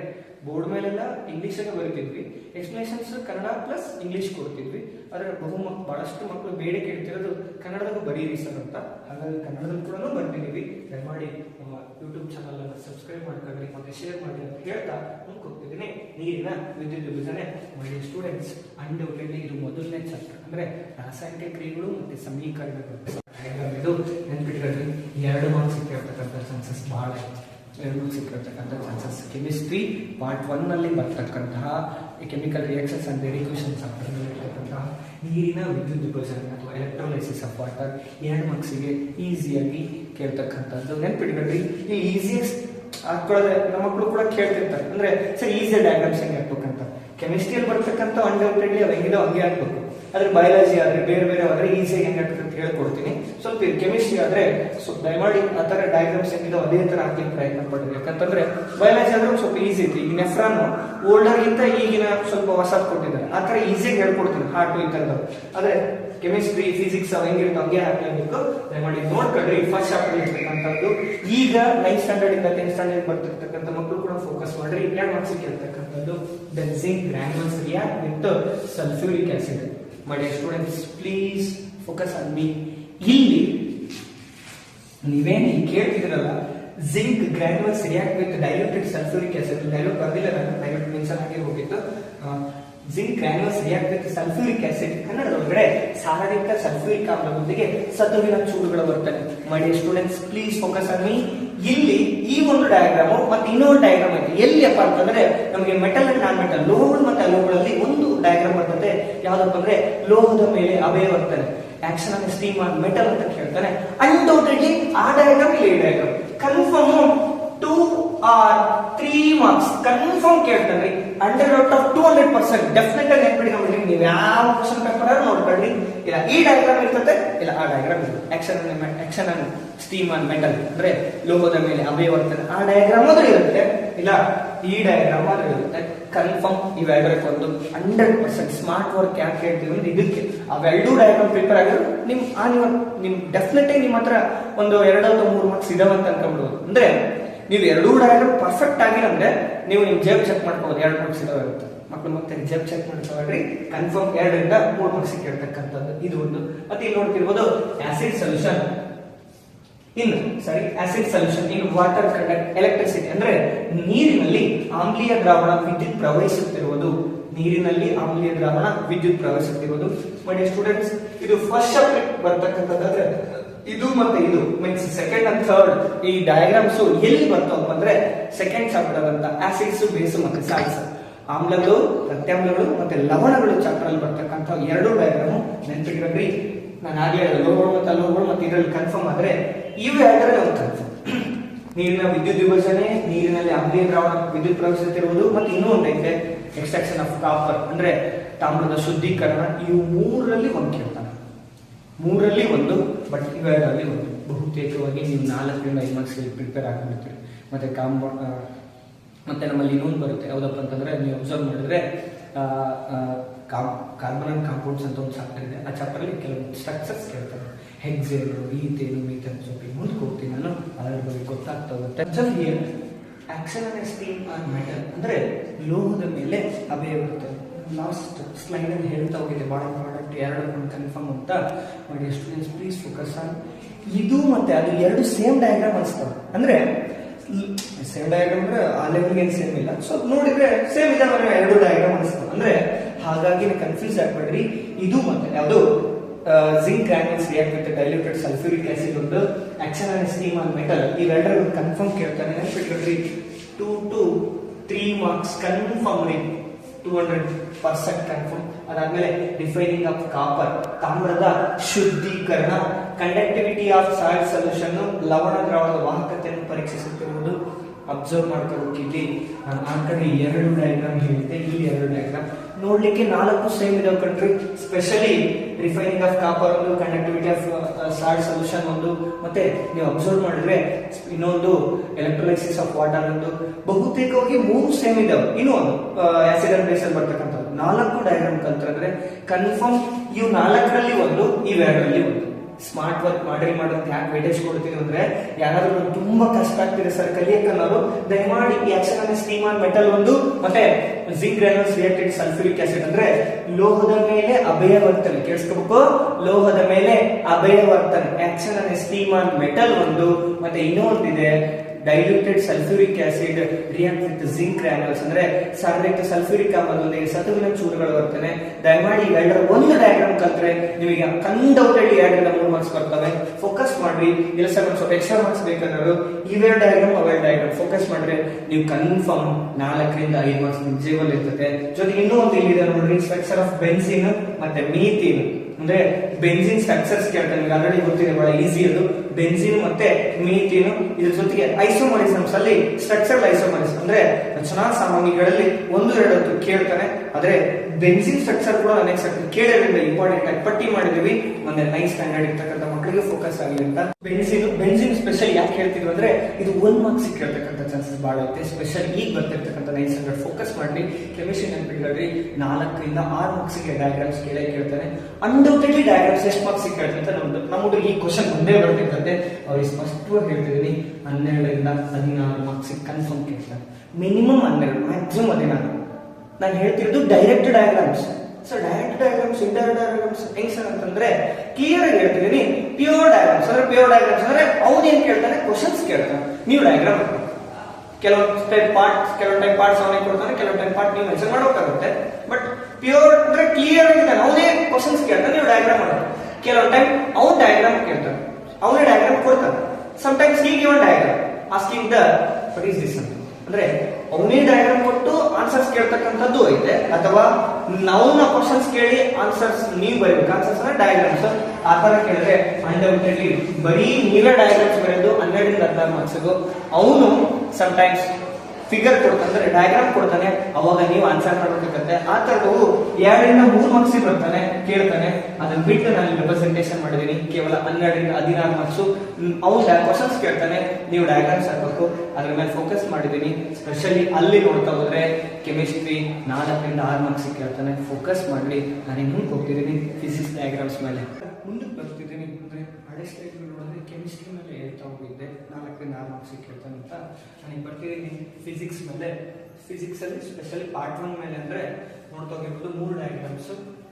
ಬೋರ್ಡ್ ಮೇಲೆಲ್ಲ ಇಂಗ್ಲೀಷಲ್ಲೇ ಬರಿತಿದ್ವಿ. ಎಕ್ಸ್ಪ್ಲನೇಷನ್ಸ್ ಕನ್ನಡ ಪ್ಲಸ್ ಇಂಗ್ಲೀಷ್ ಕೊಡ್ತಿದ್ವಿ. ಆದರೆ ಬಹು ಬಹಳಷ್ಟು ಮಕ್ಕಳು ಬೇಡಿಕೆ ಇಡ್ತಿರೋದು ಕನ್ನಡದಾಗ ಬರೀರಿ ಸರ್ ಅಂತ. ಹಾಗಾಗಿ ಕನ್ನಡದಲ್ಲಿ ಕೂಡ ಬರ್ತಿದ್ದೀವಿ ದಯಮಾಡಿ ನಮ್ಮ ಯೂಟ್ಯೂಬ್ ಚಾನಲನ್ನು ಸಬ್ಸ್ಕ್ರೈಬ್ ಮಾಡ್ಕೊಂಡ್ರಿ, ಮತ್ತೆ ಶೇರ್ ಮಾಡಿ ಅಂತ ಹೇಳ್ತಾ ಮುಂದ್ಕೋಗ್ತಿದ್ದೀನಿ. ನೀರಿನ ವಿದ್ಯುತ್ ವಿಭಜನೆ ಮೈ ಸ್ಟೂಡೆಂಟ್ಸ್ ಅಂಡ್ ಇದು ಮೊದಲನೇ ಚಾಪ್ಟರ್ ಅಂದ್ರೆ ರಾಸಾಯನಿಕ ಕ್ರಿಯೆಗಳು ಮತ್ತೆ ಸಮೀಕರಣಗಳು. ಇದು ನೆನ್ಪಿಟ್ಕೊಳ್ರಿ ಎರಡು ಮಾರ್ಕ್ಸ್ ಸಿಕ್ಕಿರ್ತಕ್ಕಂಥ ಚಾನ್ಸಸ್ ಭಾಳ ಎರಡು ಸಿಕ್ಕಿರ್ತಕ್ಕಂಥ ಚಾನ್ಸಸ್ ಕೆಮಿಸ್ಟ್ರಿ ಪಾರ್ಟ್ ಒನ್ನಲ್ಲಿ ಬರ್ತಕ್ಕಂತಹ ಕೆಮಿಕಲ್ ರಿಯಾಕ್ಷನ್ಸ್ ಅಂಡ್ ಡೆರಿಕ್ಯೂಷನ್ ಇರ್ತಕ್ಕಂತಹ ನೀರಿನ ವಿದ್ಯುತ್ ವಿಭಜನೆ ಅಥವಾ ಎಲೆಕ್ಟ್ರೋಲೈಸಿಸ್ ಆಫ್ ವಾಟರ್ ಎರಡು ಮಕ್ಸಿಗೆ ಈಸಿಯಾಗಿ ಕೇಳ್ತಕ್ಕಂಥದ್ದು. ನೆನ್ಪಿಟ್ಕೊಳ್ರಿ ಈ ಈಸಿಯೆಸ್ಟ್ ಹಾಕೊಳ್ಳೋದೆ ನಮ್ಮ ಮಕ್ಕಳು ಕೂಡ ಕೇಳ್ತಿರ್ತಾರೆ. ಅಂದ್ರೆ ಸರ್ ಈಸಿಯ ಡಯಾಗ್ರಾಮ್ಸ್ ಹೆಂಗೆ ಹಾಕ್ಬೇಕಂತ? ಕೆಮಿಸ್ಟ್ರಿಯಲ್ಲಿ ಬರ್ತಕ್ಕಂಥ ಅನ್ಡೌಟೆಡ್ಲಿ ಅದು ಹೆಂಗಿದೋ ಹಂಗೆ ಹಾಕ್ಬೇಕು. ಆದ್ರೆ ಬಯಾಲಜಿ ಆದರೆ ಬೇರೆ ಬೇರೆ ಆದರೆ ಈಸಿಯಾಗಿ ಹೆಂಗೆ ಹಾಕ್ಬೇಕು? ಹೇಳ್ಕೊಡ್ತೀನಿ. ಸ್ವಲ್ಪ ಕೆಮಿಸ್ಟ್ರಿ ಆದ್ರೆ ಸ್ವಲ್ಪ ದಯಮಾಡಿ ಆ ತರ ಡಯಾಗ್ರಾಮ್ಸ್ ಏನಿದೆ ಅದೇ ತರ ಹಾಕಿ ಪ್ರಯತ್ನ ಪಡ್ರಿ. ಯಾಕಂತಂದ್ರೆ ಬಯಾಲಜಿ ಆದ್ರೆ ಸ್ವಲ್ಪ ಈಸಿ ಐತಿ. ಈಗ ನೆಫ್ರಾನ್ ಓಲ್ಡರ್ ಗಿಂತ ಈಗಿನ ಸ್ವಲ್ಪ ಹೊಸದ್ ಕೊಟ್ಟಿದ್ದಾರೆ. ಆ ತರ ಈಸಿಯಾಗಿ ಹೇಳ್ಕೊಡ್ತೀನಿ. ಹಾರ್ಟ್ ಈ ತರದವು ಆದ್ರೆ ಕೆಮಿಸ್ಟ್ರಿ ಫಿಸಿಕ್ಸ್ ಹೆಂಗಿರುತ್ತೆ ಹಂಗೆ ಹಾಕ್ಲೇಬೇಕು. ದಯಮಾಡಿ ನೋಡ್ಕೊಳ್ರಿ. ಫಸ್ಟ್ ಚಾಪ್ಟರ್ ಇರ್ತಕ್ಕಂಥದ್ದು. ಈಗ ನೈನ್ ಸ್ಟ್ಯಾಂಡರ್ಡ್ ಇಂದ ಟೆನ್ ಸ್ಟ್ಯಾಂಡರ್ಡ್ ಬರ್ತಿರ್ತಕ್ಕಂಥ ಮಕ್ಕಳು ಕೂಡ ಫೋಕಸ್ ಮಾಡ್ರಿ. ಎರಡು marks ಕೇಳ್ತಕ್ಕಂಥದ್ದು benzene granules react with sulphuric acid ಮಾಡಿ students please focus on me ಇಲ್ಲಿ ನೀವೇನು ಕೇಳ್ತಿದ್ರಲ್ಲ zinc granules react with diluted sulphuric acid dilute ಬರ್ದಿಲ್ಲ ನಾನು ಡೈಲ್ಯೂಟ್ ಮೆನ್ಷನ್ ಆಗಿ ಹೋಗಿತ್ತು. Zinc granules react with sulphuric acid ಕನ್ನಡದೊಳಗಡೆ ಸಾರಯುಕ್ತ ಸಲ್ಫ್ಯೂರಿಕ್ ಆಮ್ಲದೊಂದಿಗೆ ಸತುವಿನ ಚೂರುಗಳು ಬರ್ತವೆ my students please focus on me ಇಲ್ಲಿ ಈ ಒಂದು ಡಯಾಗ್ರಾಮ್ ಮತ್ತೆ ಇನ್ನೊಂದು ಡಯಾಗ್ರಾಮ್ ಐತೆ. ಎಲ್ಲಿಯಪ್ಪ ಅಂತಂದ್ರೆ, ನಮಗೆ ಮೆಟಲ್ ಅಂಡ್ ನಾನ್ ಮೆಟಲ್ ಲೋಹಗಳು ಮತ್ತೆ ಅಲೋಹಗಳಲ್ಲಿ ಒಂದು ಡಯಾಗ್ರಾಮ್ ಬರ್ತದೆ. ಯಾವ್ದಪ್ಪ ಅಂದ್ರೆ, ಲೋಹದ ಮೇಲೆ ಅವೇ ಬರ್ತದೆ. ಆಕ್ಷನ್ ಸ್ಟೀಮ್ ಆನ್ ಮೆಟಲ್ ಅಂತ ಕೇಳ್ತಾರೆ. ಅನ್ಡೌಟೆಡ್ಲಿ ಆ ಡಯಾಗ್ರಾಮ್ ಇಲ್ಲಿ diagram confirm two or three marks confirm ಕೇಳ್ತಾನೆ hundred out of two hundred percent definite ಆಗಿ ನೀವು ಯಾವ ಕ್ವಶನ್ ಪೇಪರ್ ನೋಡ್ಕೊಳ್ಳಿ. ಇಲ್ಲ, ಈ ಡಯಾಗ್ರಾಮ್ ಇರ್ತದೆ, ಇಲ್ಲ, ಆ ಡಯಾಗ್ರಾಮ್ ಇರ್ತದೆ action action on steam on metal ಅಂದ್ರೆ ಲೋಹದ ಮೇಲೆ ಅಭಿವರ್ತನೆ ಆ ಡಯಾಗ್ರಾಮ್ ಅದು ಇರುತ್ತೆ ಇಲ್ಲ ಈ ಡಯಾಗ್ರಾಮ್ ಅಲ್ಲಿ ಇರುತ್ತೆ ಕನ್ಫರ್ಮ್ ಇವೆರಡಕ್ಕೆ ಒಂದು ಹಂಡ್ರೆಡ್ ಪರ್ಸೆಂಟ್ ಸ್ಮಾರ್ಟ್ ವರ್ಕ್ ಯಾಕೆ ಹೇಳ್ತೀವಿ ಅಂದ್ರೆ ಇದಕ್ಕೆ. ಅವೆರಡೂ ಡಯಾಗ್ರಾಮ್ ಪ್ರಿಪೇರ್ ಆಗಿರೋ ನಿಮ್, ಆ ನೀವು ನಿಮ್ ಡೆಫಿನೆಟ್ ಆಗಿ ನಿಮ್ಮ ಹತ್ರ ಒಂದು ಎರಡು ಅಥವಾ ಮೂರು ಮಾರ್ಕ್ಸ್ ಇದಾವೆ ಅಂತ ಅನ್ಕೊಂಡ್ಬೋದು ಅಂದ್ರೆ ನೀವು ಎರಡೂ ಡಯಾಗ್ರಾಮ್ ಪರ್ಫೆಕ್ಟ್ ಆಗಿಲ್ಲ ಅಂದ್ರೆ ನೀವು ನಿಮ್ ಜೇಬ್ ಚೆಕ್ ಮಾಡ್ಕೋಬಹುದು ಎರಡು ಮಾರ್ಕ್ಸ್ ಇದಾವೆ ಅಂತ. ಮಕ್ಕಳು ಮತ್ತೆ ಜೇಬ್ ಚೆಕ್ ಮಾಡ್ಕೊಳ್ರಿ ಕನ್ಫರ್ಮ್ ಎರಡರಿಂದ ಮೂರು ಮಾರ್ಕ್ಸ್ ಕೇಳ್ತಕ್ಕಂಥದ್ದು ಇದು ಒಂದು. ಮತ್ತೆ ಇಲ್ಲಿ ನೋಡ್ತಿರ್ಬೋದು acid solution in sorry acid solution in water conduct electricity ಅಂದ್ರೆ ನೀರಿನಲ್ಲಿ ಆಮ್ಲೀಯ ದ್ರಾವಣ ವಿದ್ಯುತ್ ಪ್ರವಹಿಸುತ್ತಿರುವುದು. ನೀರಿನಲ್ಲಿ ಆಮ್ಲೀಯ ದ್ರಾವಣ ವಿದ್ಯುತ್ ಪ್ರವಹಿಸುತ್ತಿರುವುದು. ಬಟ್ ಸ್ಟೂಡೆಂಟ್ಸ್ ಇದು ಫಸ್ಟ್ ಚಾಪ್ಟರ್ ಬರ್ತಕ್ಕಂಥದ್ದಾದ್ರೆ, ಇದು ಮತ್ತೆ ಇದು ಮೀನ್ಸ್ ಸೆಕೆಂಡ್ ಅಂಡ್ ಥರ್ಡ್ ಈ ಡಯಾಗ್ರಾಮ್ಸ್ ಎಲ್ಲಿ ಬರ್ತಾವ ಅಂದ್ರೆ ಸೆಕೆಂಡ್ ಚಾಪ್ಟರ್ ಅಂತ ಆಸಿಡ್ಸ್ ಬೇಸು ಮತ್ತೆ ಸಾಲ್ಸ್ ಆಮ್ಲಗಳು ಪ್ರತ್ಯಾಮ್ಲಗಳು ಮತ್ತೆ ಲವಣಗಳು ಚಾಪ್ಟರ್ ಅಲ್ಲಿ ಬರ್ತಕ್ಕಂಥ ಎರಡು ಡಯಾಗ್ರಾಮ್ ನೆನಪಿಟ್ಕೊಂಡ್ರಿ. ನಾನು ಆಗ್ಲೇ ಲೋಗಳು ಲೋಹಗಳು ಮತ್ತೆ ಅಲೋಹಗಳು ಮತ್ತೆ ಇದರಲ್ಲಿ ಕನ್ಫರ್ಮ್ ಆದ್ರೆ ಇವು ಎರಡರಲ್ಲಿ ಒಂದು ನೀರಿನ ವಿದ್ಯುತ್ ವಿಭಜನೆ, ನೀರಿನಲ್ಲಿ ಆಮ್ಲೀಯ ದ್ರಾವಣ, ವಿದ್ಯುತ್ ಪ್ರವೇಶಿಸುತ್ತಿರುವುದು ಮತ್ತೆ ಇನ್ನೂ ಒಂದು ಐತೆ ಎಕ್ಸ್ಟ್ರಾಕ್ಷನ್ ಆಫ್ ಕಾಪರ್ ಅಂದ್ರೆ ತಾಮ್ರದ ಶುದ್ಧೀಕರಣ, ಇವು ಮೂರರಲ್ಲಿ ಒಂದು ಕೇಳ್ತಾನೆ ಮೂರರಲ್ಲಿ ಒಂದು ಬಟ್ ಇವೆರಡರಲ್ಲಿ ಒಂದು. ಬಹುತೇಕವಾಗಿ ನೀವು ನಾಲ್ಕರಿಂದ ಐದು ಮಾರ್ಕ್ಸ್ ಪ್ರಿಪೇರ್ ಆಗಿಬಿಡ್ತೀರಿ. ಮತ್ತೆ ಕಾಂಪೌಂಡ್ ಮತ್ತೆ ನಮ್ಮಲ್ಲಿ ಇನ್ನೊಂದು ಬರುತ್ತೆ. ಯಾವುದಪ್ಪ ಅಂತಂದ್ರೆ, ನೀವು ಅಬ್ಸರ್ವ್ ಮಾಡಿದ್ರೆ ಕಾರ್ಬನ್ ಅಂಡ್ ಕಾಂಪೌಂಡ್ಸ್ ಅಂತ ಒಂದು ಚಾಪ್ಟರ್ ಇದೆ. ಆ ಚಾಪ್ಟರ್ ಅಲ್ಲಿ ಕೆಲವೊಂದು ಸ್ಟ್ರಕ್ಚರ್ಸ್ ಕೇಳ್ತಾರೆ. ಹೆಕ್ಸೇನು ಈತೇನು ಮೀಥೇನ್ ಸ್ವಲ್ಪ ಮುಂದೆ ಹೋಗ್ತೀನಿ ನಾನು ಅದರ ಬಗ್ಗೆ ಗೊತ್ತಾಗ್ತಾ ಹೋಗುತ್ತೆ. Action on and steam on metal ಅಂದ್ರೆ ಲೋಹದ ಮೇಲೆ ಅಭಯ ಬರುತ್ತೆ. ಲಾಸ್ಟ್ ಸ್ಲೈಡ್ ಅಲ್ಲಿ ಹೇಳ್ತಾ ಹೋಗಿದೆ. ಭಾಳ ಪ್ರಾಡಕ್ಟ್ ಎರಡನ್ನು ಕನ್ಫರ್ಮ್ ಅಂತ ಮಾಡಿ ಸ್ಟೂಡೆಂಟ್ಸ್ ಪ್ಲೀಸ್ ಫೋಕಸ್ ಆನ್ ಇದು ಮತ್ತೆ ಅದು ಎರಡು ಸೇಮ್ ಡಯಾಗ್ರಾಮ್ ಅನಿಸ್ತವೆ ಅಂದ್ರೆ ಸೇಮ್ ಡಯಾಗ್ರಾಮ್ ಅಂದ್ರೆ ಆ ಲೆವೆಲ್ಗೆ ಏನು ಸೇಮ್ ಇಲ್ಲ. ಸೊ ನೋಡಿದರೆ ಸೇಮ್ ಇದಾವೆ ಎರಡು ಡಯಾಗ್ರಾಮ್ ಅನಿಸ್ತವೆ ಅಂದ್ರೆ ಹಾಗಾಗಿ ಕನ್ಫ್ಯೂಸ್ ಆಗ್ಬೇಡ್ರಿ. ಇದು ಮತ್ತೆ ಯಾವುದು zinc granules react with diluted sulphuric acid ಒಂದು action on steam on metal ಇವೆಲ್ಲರೂ confirm ಕೇಳ್ತಾರೆ. ನೆನಪಿಟ್ಕೊಳ್ರಿ. Two to three marks confirm ರೀ. ಟೂ ಹಂಡ್ರೆಡ್ ಪರ್ಸೆಂಟ್ ಕನ್ಫರ್ಮ್ ಅದಾದ್ಮೇಲೆ ರಿಫೈನಿಂಗ್ ಆಫ್ ಕಾಪರ್ ತಾಮ್ರದ ಶುದ್ಧೀಕರಣ ಕಂಡಕ್ಟಿವಿಟಿ ಆಫ್ ಸಾಯಿಲ್ ಸೊಲ್ಯೂಷನ್ ಲವಣ ದ್ರಾವಣದ ವಾಹಕತೆಯನ್ನು ಪರೀಕ್ಷಿಸುತ್ತಿರುವುದು. ಅಬ್ಸರ್ವ್ ಇಲ್ಲಿ. ನಾನು ಆ ಕಡೆ ಎರಡು ಡಯಾಗ್ರಾಮ್ ಹೇಳಿದ್ದೆ. ಇಲ್ಲಿ ಎರಡು ಡಯಾಗ್ರಾಮ್ ನೋಡ್ಲಿಕ್ಕೆ ನಾಲ್ಕು ಸೇಮ್ ಇದಾವೆ country specially refining of copper ಒಂದು ಕಂಡಕ್ಟಿವಿಟಿ ಆಫ್ ಸಾಲ್ಟ್ ಸೊಲ್ಯೂಷನ್ ಒಂದು. ಮತ್ತೆ ನೀವು ಅಬ್ಸರ್ವ್ ಮಾಡಿದ್ರೆ ಇನ್ನೊಂದು ಎಲೆಕ್ಟ್ರೋಲೈಸಿಸ್ ಆಫ್ ವಾಟರ್ ಒಂದು. ಬಹುತೇಕವಾಗಿ ಮೂರು ಸೇಮ್ ಇದಾವೆ ಇನ್ನು ಒಂದು ಆಸಿಡ್ ಅಂಡ್ ಅಲ್ಲಿ ಬರ್ತಕ್ಕಂಥದ್ದು. ನಾಲ್ಕು ಡಯಾಗ್ರಾಮ್ ಅಂದ್ರೆ ಕನ್ಫರ್ಮ್ ಇವು ನಾಲ್ಕರಲ್ಲಿ ಒಂದು, ಇವೆರಡರಲ್ಲಿ ಒಂದು. ಸ್ಮಾರ್ಟ್ ವರ್ಕ್ ಮಾಡ್ರಿ ಮಾಡೋದು ಯಾಕೆ ವೇಟೇಜ್ ಕೊಡ್ತೀನಿ ಅಂದ್ರೆ, ಯಾರಾದ್ರೂ ತುಂಬಾ ಕಷ್ಟ ಆಗ್ತಿದೆ ಸರ್ ಕಲಿಯಕ್ಕೆ ಅನ್ನೋದು ದಯಮಾಡಿ ಈ ಸ್ಟೀಮ್ ಆನ್ ಮೆಟಲ್ ಒಂದು, ಮತ್ತೆ zinc granules reacted sulphuric acid ಅಂದ್ರೆ ಲೋಹದ ಮೇಲೆ ಅಭಯ ವರ್ತನೆ ಕೇಳಿಸ್ಕೋಬೇಕು? ಲೋಹದ ಮೇಲೆ ಅಭಯ ವರ್ತನೆ ಅನ್ನ ಸ್ಟೀಮ್ ಆನ್ ಮೆಟಲ್ ಒಂದು, ಮತ್ತೆ ಇನ್ನೊಂದಿದೆ diluted sulphuric acid react with zinc granules ಅಂದ್ರೆ ಸಾರಯುಕ್ತ ಸಲ್ಫ್ಯೂರಿಕ್ ಆಮ್ಲದೊಂದಿಗೆ ಸತುವಿನ ಚೂರುಗಳು ಬರ್ತವೆ. ದಯಮಾಡಿ ಇವೆರಡರ ಒಂದು ಡಯಾಗ್ರಾಮ್ ಕಲ್ತ್ರೆ ನಿಮಗೆ ಕಂಡೌಟೆಡ್ ಎರಡರಿಂದ ಮೂರು ಮಾರ್ಕ್ಸ್ ಬರ್ತವೆ. ಫೋಕಸ್ ಮಾಡ್ರಿ. ಇಲ್ಲ ಸರ್ ಸ್ವಲ್ಪ ಎಕ್ಸ್ಟ್ರಾ ಮಾರ್ಕ್ಸ್ ಬೇಕನ್ನೋರು ಇವೆರಡು ಡಯಾಗ್ರಾಮ್ ಅವೆರಡು ಡಯಾಗ್ರಾಮ್ ಫೋಕಸ್ ಮಾಡ್ರೆ ನೀವು ಕನ್ಫರ್ಮ್ ನಾಲ್ಕರಿಂದ ಐದು ಮಾರ್ಕ್ಸ್ ನಿಮ್ ಜೀವನ ಇರ್ತದೆ. ಜೊತೆಗೆ ಇನ್ನೂ ಒಂದು ಇಲ್ಲಿದೆ ನೋಡ್ರಿ ಸ್ಟ್ರಕ್ಚರ್ ಆಫ್ ಬೆನ್ಸಿನ್ ಮತ್ತೆ ಮೀಥಿನ್ ಅಂದ್ರೆ ಬೆನ್ಸಿನ್ ಸ್ಟ್ರಕ್ಚರ್ಸ್ ಕೇಳ್ತಾ ನಿಮ್ಗೆ ಆಲ್ರೆಡಿ ಗೊತ್ತಿದೆ ಬಹಳ ಈಸಿ ಅದು. ಬೆನ್ಸಿನ್ ಮತ್ತೆ ಮೀಥಿನ್ ಇದ್ರ ಜೊತೆಗೆ ಐಸೋಮರಿಸಮ್ಸ್ ಅಲ್ಲಿ ಸ್ಟ್ರಕ್ಚರ್ ಐಸೋಮರಿಸಮ್ ಅಂದ್ರೆ ರಚನಾ ಸಾಮಗ್ರಿಗಳಲ್ಲಿ ಒಂದು ಎರಡು ಕೇಳ್ತಾನೆ. ಆದ್ರೆ ಬೆನ್ಸಿನ್ ಸ್ಟ್ರಕ್ಚರ್ ಕೂಡ ನೆಕ್ಸ್ಟ್ ಕೇಳಿದ್ರಿಂದ ಇಂಪಾರ್ಟೆಂಟ್ ಆಗಿ ಪಟ್ಟಿ ಮಾಡಿದೀವಿ ಒಂದೇ ನೈನ್ ಸ್ಟ್ಯಾಂಡರ್ಡ್ ಇರ್ತಕ್ಕಂಥ ಮಕ್ಕಳಿಗೆ ಫೋಕಸ್ ಆಗಲಿ ಅಂತ. ಬೆನ್ಸಿನ್ ಬೆನ್ಸಿನ್ ಸ್ಪೆಷಲ್ ಯಾಕೆ ಹೇಳ್ತಿದ್ವಿ ಅಂದ್ರೆ ಇದು ಒನ್ ಮಾರ್ಕ್ಸ್ ಸಿಕ್ಕಿರ್ತಕ್ಕಂಥ ಚಾನ್ಸಸ್ ಭಾಳ ಐತೆ ಸ್ಪೆಷಲ್ ಈಗ ಬರ್ತಿರ್ತಕ್ಕಂಥ ನೈನ್ ಹಂಡ್ರೆಡ್ ಫೋಕಸ್ ಮಾಡಿ ಕೆಮಿಸ್ಟ್ರಿ ನೆನಪಿಟ್ಕೊಳ್ರಿ ನಾಲ್ಕರಿಂದ ಆರು ಮಾರ್ಕ್ಸ್ಗೆ ಡಯಾಗ್ರಾಮ್ಸ್ ಕೇಳೇ ಕೇಳ್ತಾನೆ ಅಂಡೌಟೆಡ್ಲಿ ಡಯಾಗ್ರಾಮ್ಸ್ ಎಷ್ಟು ಮಾರ್ಕ್ಸ್ ಅಂತ ನಮ್ದು ನಮ್ಮ ಹುಡುಗ ಈ ಕ್ವಶನ್ ಮುಂದೆ ಬರ್ತಿರ್ತದೆ ಅವ್ರಿಗೆ ಸ್ಪಷ್ಟವಾಗಿ ಹೇಳ್ತಿದ್ದೀನಿ. ಹನ್ನೆರಡರಿಂದ ಹದಿನಾರು ಮಾರ್ಕ್ಸ್ಗೆ ಕನ್ಫರ್ಮ್ ಕೇಳ್ತಾರೆ. ಮಿನಿಮಮ್ ಹನ್ನೆರಡು ಮ್ಯಾಕ್ಸಿಮಮ್ ಹದಿನಾರು. ನಾನು ಹೇಳ್ತಿರೋದು direct diagrams so direct diagrams indirect diagrams ಹೆಂಗ್ ಸರ್ ಅಂತಂದ್ರೆ ಕ್ಲಿಯರ್ ಆಗಿ ಹೇಳ್ತಿದ್ದೀನಿ ಪ್ಯೂರ್ ಡಯಾಗ್ರಾಮ್ಸ್ ಅಂದ್ರೆ ಪ್ಯೂರ್ ಡಯಾಗ್ರಾಮ್ಸ್ ಅಂದ್ರೆ ಅವ್ನು ಏನ್ ಕೇಳ್ತಾನೆ ಕ್ವಶನ್ಸ್ ಕೇಳ್ತಾನೆ ನೀವು ಡಯಾಗ್ರಾಮ್ ಕೆಲವೊಂದು ಟೈಪ್ ಪಾರ್ಟ್ಸ್ ಕೆಲವೊಂದು ಟೈಪ್ ಪಾರ್ಟ್ಸ್ ಅವನಿಗೆ ಕೊಡ್ತಾನೆ ಕೆಲವೊಂದು ಟೈಪ್ ಪಾರ್ಟ್ ನೀವು ಮೆನ್ಷನ್ ಮಾಡಬೇಕಾಗುತ್ತೆ. ಬಟ್ ಪ್ಯೂರ್ ಅಂದ್ರೆ ಕ್ಲಿಯರ್ ಆಗಿದ್ದಾನೆ ಅವನೇ ಕ್ವಶನ್ಸ್ ಕೇಳ್ತಾನೆ ನೀವು ಡಯಾಗ್ರಾಮ್ ಮಾಡ್ತಾರೆ ಕೆಲವೊಂದು ಟೈಮ್ ಅವ್ನು ಡಯಾಗ್ರಾಮ್ ಕೇಳ್ತಾನೆ ಅವನೇ ಡಯಾಗ್ರಾಮ್ ಕೊಡ್ತಾನೆ ಸಮ್ಟೈಮ್ಸ್ ಹೀಗೆ ಒಂದು diagram asking the what is this ಅಂತ ಅಂದ್ರೆ ಅವನೇ ಡಯಾಗ್ರಾಮ್ ಕೊಟ್ಟು ಆನ್ಸರ್ಸ್ ಕೇಳ್ತಕ್ಕಂಥದ್ದು ಐತೆ, ಅಥವಾ ನಾವು ಕ್ವಶನ್ಸ್ ಕೇಳಿ ಆನ್ಸರ್ಸ್ ನೀವು ಬರೀಬೇಕು. ಆನ್ಸರ್ಸ್ ಅಂದ್ರೆ ಡಯಾಗ್ರಾಮ್ಸ್ ಆ ತರ ಕೇಳಿದ್ರೆ ಅನ್ಡೌಟೆಡ್ಲಿ ಬರೀ ನೀವೇ ಡಯಾಗ್ರಾಮ್ಸ್ ಬರೆಯೋದು ಹನ್ನೆರಡರಿಂದ ಹದಿನಾರು ಮಾರ್ಕ್ಸ್ಗೂ ಅವನು ಟೈಮ್ಸ್ ಫಿಗರ್ ಕೊಡ್ತಾನೆ ಡಯಾಗ್ರಾಮ್ ಕೊಡ್ತಾನೆ, ಅವಾಗ ನೀವು ಆನ್ಸರ್ ಮಾಡಬೇಕಂತೆ ಆ ತರದವು ಎರಡರಿಂದ ಮೂರು ಮಾರ್ಕ್ಸ್ ಬರ್ತಾನೆ, ಕೇಳ್ತಾನೆ. ಅದನ್ನ ಬಿಟ್ಟು ನಾನು ರೆಪ್ರೆಸೆಂಟೇಷನ್ ಮಾಡಿದೀನಿ. ಕೇವಲ ಹನ್ನೆರಡರಿಂದ ಹದಿನಾರು ಮಾರ್ಕ್ಸ್ ಅವ್ನು ಕ್ವಶನ್ಸ್ ಕೇಳ್ತಾನೆ. ನೀವು ಡಯಾಗ್ರಾಮ್ಸ್ ಹಾಕಬೇಕು. ಅದ್ರ ಮೇಲೆ ಫೋಕಸ್ ಮಾಡಿದೀನಿ. ಸ್ಪೆಷಲಿ ಅಲ್ಲಿ ನೋಡ್ತಾ ಹೋದ್ರೆ ಕೆಮಿಸ್ಟ್ರಿ ನಾಲ್ಕರಿಂದ ಆರು ಮಾರ್ಕ್ಸ್ ಕೇಳ್ತಾನೆ. ಫೋಕಸ್ ಮಾಡಿ ನಾನು ಹಿಂಗೆ ಹೋಗ್ತಿದ್ದೀನಿ ಫಿಸಿಕ್ಸ್ ಡಯಾಗ್ರಾಮ್ಸ್ ಮೇಲೆ. ಮುಂದಕ್ಕೆ ಬರ್ತಿದ್ದೀನಿ ಅಂದ್ರೆ ಹಳೆ ಸ್ಟೇಟ್ ಕೆಮಿಸ್ಟ್ರಿ ಮೇಲೆ ಹೇಳ್ತಾ ಹೋಗಿದ್ದೆ. ನಾಲ್ಕರಿಂದ ಆರು ಮಾರ್ಕ್ಸ್ ಅಂತ. ನನಗೆ ಬರ್ತಿದ್ದೀನಿ ಫಿಸಿಕ್ಸ್ ಮೇಲೆ. ಫಿಸಿಕ್ಸ್ ಅಲ್ಲಿ ಸ್ಪೆಷಲಿ ಪಾರ್ಟ್ ಒನ್ ಮೇಲೆ ಅಂದ್ರೆ ನೋಡ್ತಾ ಹೋಗಿರ್ಬೋದು ಮೂರು ಡಯಾಗ್ರಾಮ್ಸ್